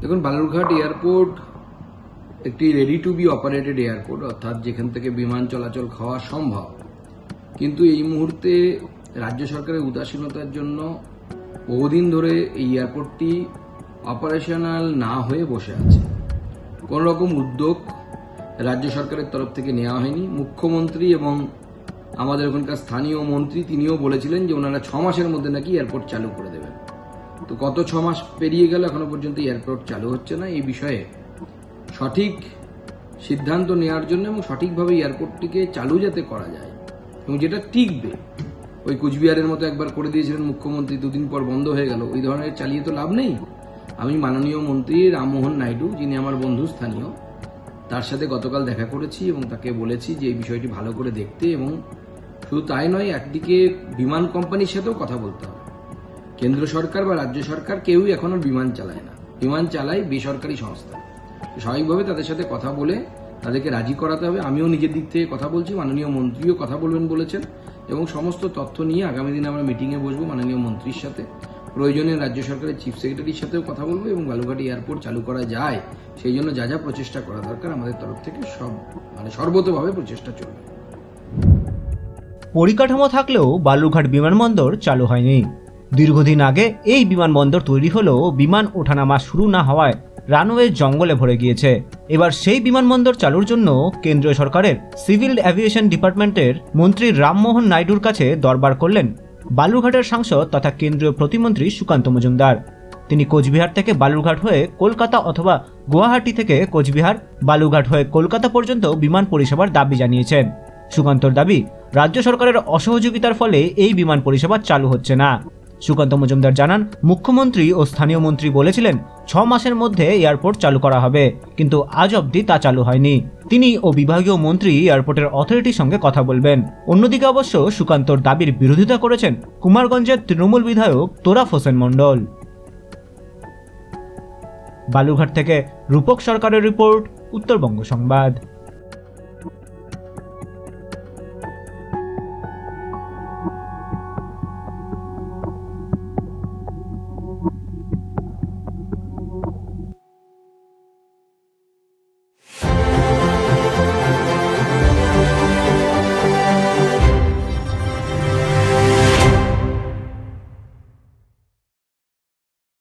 দেখুন, বালুরঘাট এয়ারপোর্ট একটি ready to be operated airport অর্থাৎ যেখান থেকে বিমান চলাচল খাওয়া সম্ভব। কিন্তু এই মুহূর্তে রাজ্য সরকারের উদাসীনতার জন্য বহুদিন ধরে এই এয়ারপোর্টটি অপারেশনাল না হয়ে বসে আছে। কোন রকম উদ্যোগ রাজ্য সরকারের তরফ থেকে নেওয়া হয়নি। মুখ্যমন্ত্রী এবং আমাদের ওখানকার স্থানীয় মন্ত্রী তিনিও বলেছিলেন যে ওনারা ছ মাসের মধ্যে নাকি এয়ারপোর্ট চালু করে দেবেন। তো গত ছ মাস পেরিয়ে গেল, এখনও পর্যন্ত এয়ারপোর্ট চালু হচ্ছে না। এই বিষয়ে সঠিক সিদ্ধান্ত নেওয়ার জন্য এবং সঠিকভাবে এয়ারপোর্টটিকে চালু যাতে করা যায় এবং যেটা টিকবে, ওই কুচবিহারের মতো একবার করে দিয়েছিলেন মুখ্যমন্ত্রী, দুদিন পর বন্ধ হয়ে গেল। ওই ধরনের চালিয়ে তো লাভ নেই। আমি মাননীয় মন্ত্রী রামমোহন নাইডু, যিনি আমার বন্ধু স্থানীয়, তার সাথে গতকাল দেখা করেছি এবং তাকে বলেছি যে এই বিষয়টি ভালো করে দেখতে এবং শুধু তাই নয়, একদিকে বিমান কোম্পানির সাথেও কথা বলতে হবে। কেন্দ্র সরকার বা রাজ্য সরকার কেউই এখনও বিমান চালায় না। বিমান চালায় বেসরকারি সংস্থা। স্বাভাবিকভাবে তাদের সাথে কথা বলে তাদেরকে রাজি করাতে হবে। আমিও নিজের দিক থেকে কথা বলছি, মাননীয় মন্ত্রীও কথা বলবেন বলেছেন এবং সমস্ত তথ্য নিয়ে আগামী দিনে আমরা মিটিংয়ে বসবো মাননীয় মন্ত্রীর সাথে। প্রয়োজনে রাজ্য সরকারের চিফ সেক্রেটারির সাথেও কথা বলব এবং বালুঘাট এয়ারপোর্ট চালু করা যায়। সেই জন্য যা যা প্রচেষ্টা করা দরকার আমাদের তরফ থেকে সব মানে সর্বতভাবে প্রচেষ্টা চলবে। পরিকাঠামো থাকলেও বালুরঘাট বিমানবন্দর চালু হয়নি। দীর্ঘদিন আগে এই বিমানবন্দর তৈরি হলেও বিমান ওঠানামা শুরু না হওয়ায় রানওয়ে জঙ্গলে ভরে গিয়েছে। এবার সেই বিমানবন্দর চালুর জন্য কেন্দ্রীয় সরকারের সিভিল অ্যাভিয়েশন ডিপার্টমেন্টের মন্ত্রী রামমোহন নাইডুর কাছে দরবার করলেন বালুরঘাটের সাংসদ তথা কেন্দ্রীয় প্রতিমন্ত্রী সুকান্ত মজুমদার। তিনি কোচবিহার থেকে বালুরঘাট হয়ে কলকাতা অথবা গুয়াহাটি থেকে কোচবিহার, বালুরঘাট হয়ে কলকাতা পর্যন্ত বিমান পরিষেবার দাবি জানিয়েছেন। সুকান্তর দাবি, রাজ্য সরকারের অসহযোগিতার ফলে এই বিমান পরিষেবা চালু হচ্ছে না। সুকান্ত মজুমদার জানান, মুখ্যমন্ত্রী ও স্থানীয় মন্ত্রী বলেছিলেন, ছ মাসের মধ্যে এয়ারপোর্ট চালু করা হবে, কিন্তু আজ অবধি তা চালু হয়নি। তিনি ও বিভাগীয় মন্ত্রী এয়ারপোর্টের অথরিটির সঙ্গে কথা বলবেন। অন্যদিকে অবশ্য সুকান্তর দাবির বিরোধিতা করেছেন কুমারগঞ্জের তৃণমূল বিধায়ক তোরাফ হোসেন মণ্ডল। বালুঘাট থেকে রূপক সরকারের রিপোর্ট, উত্তরবঙ্গ সংবাদ।